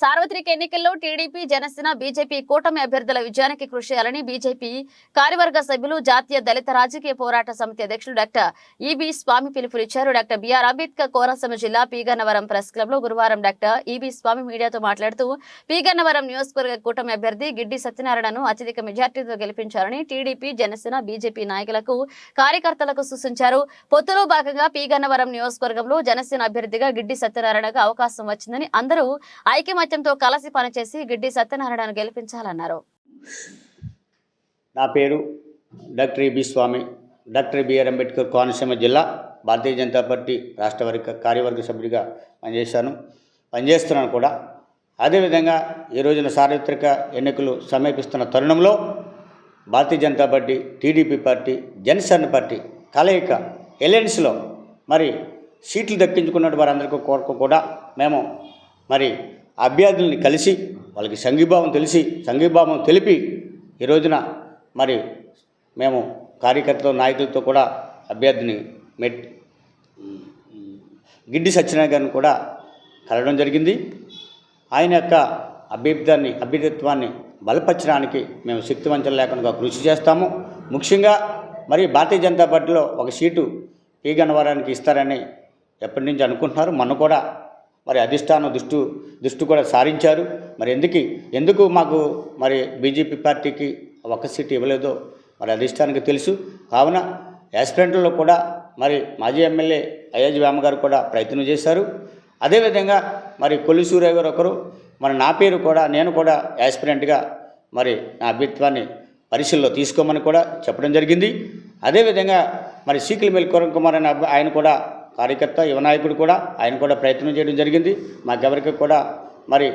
సార్వత్రిక ఎన్నికల్లో TDP Janasena BJP కూటమి అభ్యర్థుల విజయానికి కృషి చేయాలని బీజేపీ కార్యవర్గ సభ్యులు జాతీయ దళిత రాజకీయ పోరాట సమితి అధ్యక్షులు డాక్టర్ ఈబీ స్వామి పిలుపునిచ్చారు. డాక్టర్ బిఆర్ అంబేద్కర్ కోనసీమ జిల్లా పీగన్నవరం ప్రెస్ క్లబ్లో గురువారం డాక్టర్ ఈబీ స్వామి మీడియాతో మాట్లాడుతూ పీగన్నవరం నియోజకవర్గ కూటమి అభ్యర్థి గిడ్డి సత్యనారాయణను అత్యధిక మెజార్టీతో గెలిపించాలని టీడీపీ జనసేన బీజేపీ నాయకులకు కార్యకర్తలకు సూచించారు. పొత్తులో భాగంగా పీగన్నవరం నియోజకవర్గంలో జనసేన అభ్యర్థిగా గిడ్డి సత్యనారాయణకు అవకాశం వచ్చిందని అందరూ ఐకమత్యంతో కలిసి పనిచేసి గిడ్డి సత్యనారాయణను గెలిపించాలన్నారు. నా పేరు doctor E B Swamy doctor B R Ambedkar Konaseema జిల్లా భారతీయ జనతా పార్టీ రాష్ట్ర వర్గ కార్యవర్గ సభ్యుడిగా పనిచేశాను. పనిచేస్తున్నాను కూడా. అదేవిధంగా ఈ రోజున సార్వత్రిక ఎన్నికలు సమీపిస్తున్న తరుణంలో Bharatiya Janata party TDP party Janasena party కలయిక ఎలయన్స్లో మరి సీట్లు దక్కించుకున్న వారందరికీ కొరకు కూడా మేము మరి అభ్యర్థుల్ని కలిసి వాళ్ళకి సంఘీభావం తెలిసి సంఘీభావం తెలిపి ఈ రోజున మరి మేము కార్యకర్తలు నాయకులతో కూడా అభ్యర్థిని మెట్ గిడ్డి సత్యనారాయణ గారిని కూడా కలవడం జరిగింది. ఆయన యొక్క అభ్యర్థాన్ని అభ్యర్థిత్వాన్ని బలపరచడానికి మేము శక్తివంచన లేకుండా కృషి చేస్తాము. ముఖ్యంగా మరి భారతీయ జనతా పార్టీలో ఒక సీటు పీ గన్నవరానికి ఇస్తారని ఎప్పటి నుంచి అనుకుంటున్నారు? మొన్న కూడా మరి అధిష్టానం దృష్టి దృష్టి కూడా సారించారు. మరి ఎందుకు ఎందుకు మాకు మరి బీజేపీ పార్టీకి ఒక్క సీటు ఇవ్వలేదో మరి అధిష్టానికి తెలుసు. కావున యాస్పిరెంట్లో కూడా మరి మాజీ ఎమ్మెల్యే అయ్యాజీ వేమ గారు కూడా ప్రయత్నం చేశారు. అదేవిధంగా మరి కొల్లి సూర్య గారు ఒకరు మరి నా పేరు కూడా నేను కూడా యాస్పిరెంట్గా మరి నా అభ్యర్థిత్వాన్ని పరిశీలనలో తీసుకోమని కూడా చెప్పడం జరిగింది. అదేవిధంగా మరి సీకిల్ మెల్ కిరణ్ కుమార్ అనే ఆయన కూడా కార్యకర్త యువ నాయకుడు కూడా ఆయన కూడా ప్రయత్నం చేయడం జరిగింది. మాకెవరికి కూడా మరి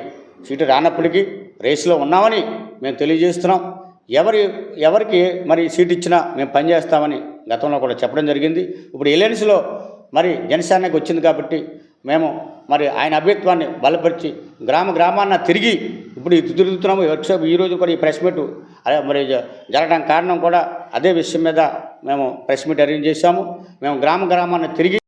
సీటు రానప్పటికీ రేసులో ఉన్నామని మేము తెలియజేస్తున్నాం. ఎవరి ఎవరికి మరి సీట్ ఇచ్చినా మేము పనిచేస్తామని గతంలో కూడా చెప్పడం జరిగింది. ఇప్పుడు ఎలయన్స్లో మరి జనసేనకి వచ్చింది కాబట్టి మేము మరి ఆయన అభ్యత్వాన్ని బలపరిచి గ్రామ గ్రామాన్న తిరిగి ఇప్పుడు ఇది తిరుగుతున్నాము. వర్క్షాప్ ఈరోజు కూడా ఈ ప్రెస్ మీట్ అదే మరి జ- కారణం కూడా అదే విషయం మీద మేము ప్రెస్ మీట్ అరేంజ్ చేశాము. మేము గ్రామ గ్రామాన్ని తిరిగి